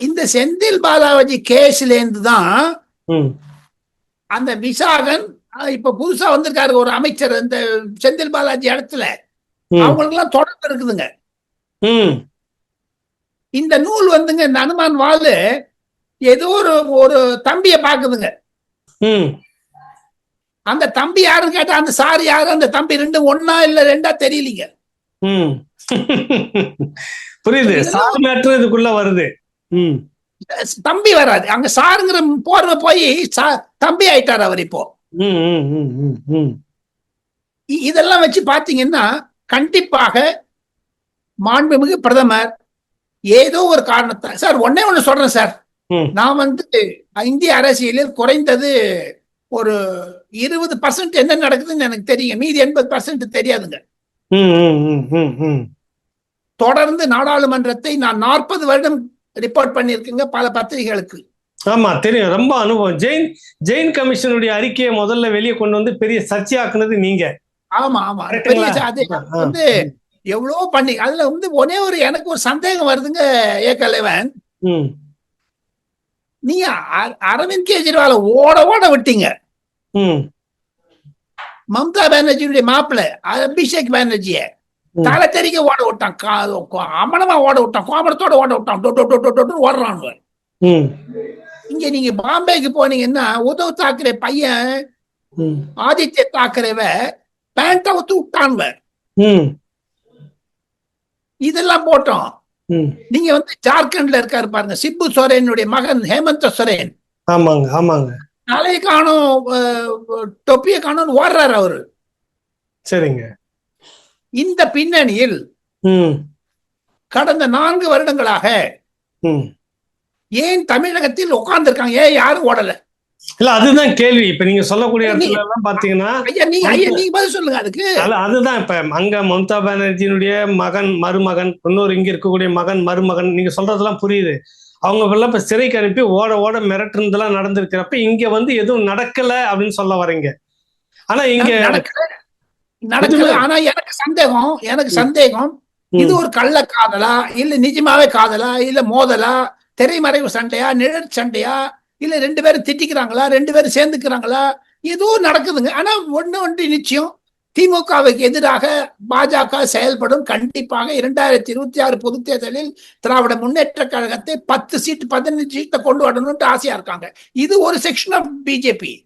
இந்த செந்தில் பாலாஜி கேஸ்ல இருந்து தான் அந்த விசாகன் இப்ப புதுசா வந்திருக்காரு ஒரு அமைச்சர் இந்த செந்தில் பாலாஜி இடத்துல. அவங்களுக்கு எல்லாம் தொடர்பு இருக்குதுங்க. இந்த நூல் வந்துங்க இந்த அனுமான் வாலு ஏதோ ஒரு ஒரு தம்பிய பாக்குதுங்க அந்த தம்பி யாருன்னு கேட்டா அந்த சார் யாரு அந்த தம்பி ரெண்டும் ஒன்னா இல்ல ரெண்டா தெரியலீங்க. புரியுது. இதுக்குள்ள வருது. தம்பி வராது. அங்க சாருங்கிற போர்வை போய் தம்பி ஆயிட்டார் அவர் இப்போ. இதெல்லாம் வச்சு பாத்தீங்கன்னா கண்டிப்பாக மாண்புமிகு பிரதமர் ஏதோ ஒரு காரணத்தை சார் ஒண்ணே ஒண்ணு சொல்றேன் சார். நான் வந்து இந்திய அரசியலில் குறைந்தது ஒரு இருபது பர்சன்ட் என்ன நடக்குதுன்னு எனக்கு தெரியும். மீதி எண்பது பர்சன்ட் தெரியாதுங்க. தொடர்ந்து நாடாளுமன்றத்தை நான் நாற்பது வருடம் ரிப்போர்ட் பண்ணியிருக்கேங்க பல பத்திரிகைகளுக்கு. ஆமா தெரியும். ரொம்ப அனுபவம். ஜெயின் ஜெயின் கமிஷனுடைய அறிக்கையை முதல்ல வெளியே கொண்டு வந்து பெரிய சர்ச்சையாக்குனது நீங்க. ஆமா ஆமா. அது. வந்து எவ்வளவோ பண்ணி அதுல வந்து ஒரே ஒரு எனக்கு ஒரு சந்தேகம் வருதுங்க ஏகலைவன். ம். நீங்க அ- அரவிந்த் கெஜ்ரிவால ஓட ஓட விட்டீங்க. மம்தா பானர்ஜியுடைய மாப்பிள்ள அபிஷேக் பானர்ஜிய. தலை தெறிக்க ஓட விட்டான். அமனமா ஓட விட்டான். கோபரத்தோட ஓட விட்டான். ஓடுறான் இங்க நீங்க பாம்பேக்கு போனீங்கன்னா உத்தவ் தாக்கரே பையன் ஆதித்ய தாக்கரேவ பேண்ட் அவுத்து விட்டான்வ இதெல்லாம் போட்டோம். நீங்க வந்து ஜார்க்கண்ட்ல இருக்காரு பாருங்க. சிப்பு சோரேனுடைய மகன் ஹேமந்த சோரேன். ஆமாங்க ஆமாங்க. தலையை காணும் தொப்பியை காணும் ஓடுறாரு அவரு. சரிங்க. இந்த பின்னணியில் கடந்த நான்கு வருடங்களாக ஏன் தமிழகத்தில் உட்கார்ந்துருக்காங்க? ஏன் யாரும் ஓடல? இல்ல அதுதான் கேள்வி. இப்ப நீங்க சொல்லக்கூடிய இடத்துல எல்லாம் பாத்தீங்கன்னா நீங்க பதில் சொல்லுங்க அதுக்கு. அதுதான் இப்ப அங்க மம்தா பானர்ஜியினுடைய மகன் மருமகன் இன்னொரு இங்க இருக்கக்கூடிய மகன் மருமகன் நீங்க சொல்றதெல்லாம் புரியுது. அவங்க எல்லாம் இப்ப சிறைக்கு அனுப்பி ஓட ஓட மிரட்டுனதெல்லாம் நடந்திருக்கிறப்ப இங்க வந்து எதுவும் நடக்கல அப்படின்னு சொல்ல வரீங்க. ஆனா இங்க இதுல- ஆனா எனக்கு சந்தேகம் எனக்கு சந்தேகம். இது ஒரு கள்ள காதலா இல்ல நிஜமாவே காதலா இல்ல மோதலா திரைமறைவு சண்டையா நிழற் சண்டையா இல்ல ரெண்டு பேரும் திட்டிக்கிறாங்களா ரெண்டு பேரும் சேர்ந்துக்கிறாங்களா ஏதோ நடக்குதுங்க. ஆனா ஒண்ணு ஒன்று நிச்சயம். திமுகவுக்கு எதிராக பாஜக செயல்படும். கண்டிப்பாக இரண்டாயிரத்தி இருபத்தி ஆறு பொதுத் தேர்தலில் திராவிட முன்னேற்ற கழகத்தை பத்து சீட் பதினஞ்சு சீட்டை கொண்டு வரணும்னு ஆசையா இருக்காங்க. இது ஒரு செக்ஷன் ஆஃப் பிஜேபி